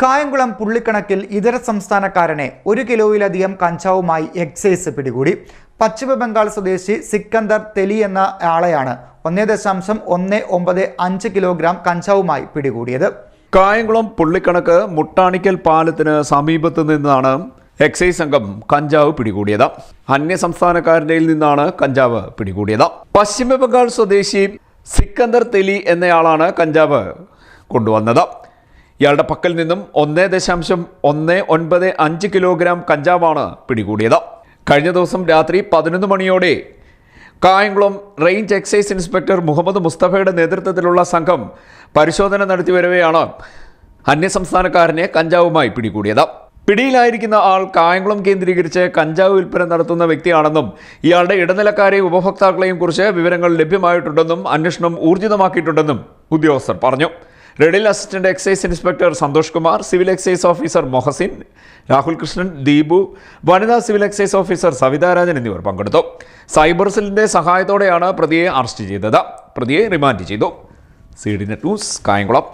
കായംകുളം പുള്ളിക്കണക്കിൽ ഇതര സംസ്ഥാനക്കാരനെ ഒരു കിലോയിലധികം കഞ്ചാവുമായി എക്സൈസ് പിടികൂടി. പശ്ചിമ ബംഗാൾ സ്വദേശി സിക്കന്ദർ തെലി എന്ന ആളെയാണ് ഒന്നേ ദശാംശം ഒന്ന് ഒമ്പത് അഞ്ച് കിലോഗ്രാം കഞ്ചാവുമായി പിടികൂടിയത്. കായംകുളം പുള്ളിക്കണക്ക് മുട്ടാണിക്കൽ പാലത്തിന് സമീപത്ത് നിന്നാണ് എക്സൈസ് സംഘം കഞ്ചാവ് പിടികൂടിയത്. അന്യ സംസ്ഥാനക്കാരുടെ നിന്നാണ് കഞ്ചാവ് പിടികൂടിയത്. പശ്ചിമ ബംഗാൾ സ്വദേശി സിക്കന്ദർ തെലി എന്നയാളാണ് കഞ്ചാവ് കൊണ്ടുവന്നത്. ഇയാളുടെ പക്കൽ നിന്നും ഒന്നേ ദശാംശം ഒന്ന് ഒൻപത് അഞ്ച് കിലോഗ്രാം കഞ്ചാവാണ് പിടികൂടിയത്. കഴിഞ്ഞ ദിവസം രാത്രി പതിനൊന്ന് മണിയോടെ Kayamkulam range excise inspector Muhammad മുസ്തഫയുടെ നേതൃത്വത്തിലുള്ള സംഘം പരിശോധന നടത്തി വരവെയാണ് അന്യസംസ്ഥാനക്കാരനെ കഞ്ചാവുമായി പിടികൂടിയത്. പിടിയിലായിരിക്കുന്ന ആൾ കായംകുളം കേന്ദ്രീകരിച്ച് കഞ്ചാവ് വിൽപ്പന നടത്തുന്ന വ്യക്തിയാണെന്നും ഇയാളുടെ ഇടനിലക്കാരെയും ഉപഭോക്താക്കളെയും കുറിച്ച് വിവരങ്ങൾ ലഭ്യമായിട്ടുണ്ടെന്നും അന്വേഷണം ഊർജിതമാക്കിയിട്ടുണ്ടെന്നും ഉദ്യോഗസ്ഥർ പറഞ്ഞു. റെഡിൽ assistant excise inspector Santhosh Kumar civil excise officer Mohsin Rahul Krishnan Deepu വനിതാ സിവിൽ എക്സൈസ് ഓഫീസർ സവിതാരാജൻ എന്നിവർ പങ്കെടുത്തു. സൈബർ സെല്ലിന്റെ സഹായത്തോടെയാണ് പ്രതിയെ അറസ്റ്റ് ചെയ്തത്. പ്രതിയെ റിമാൻഡ് ചെയ്തു. C D net news Kayamkulam.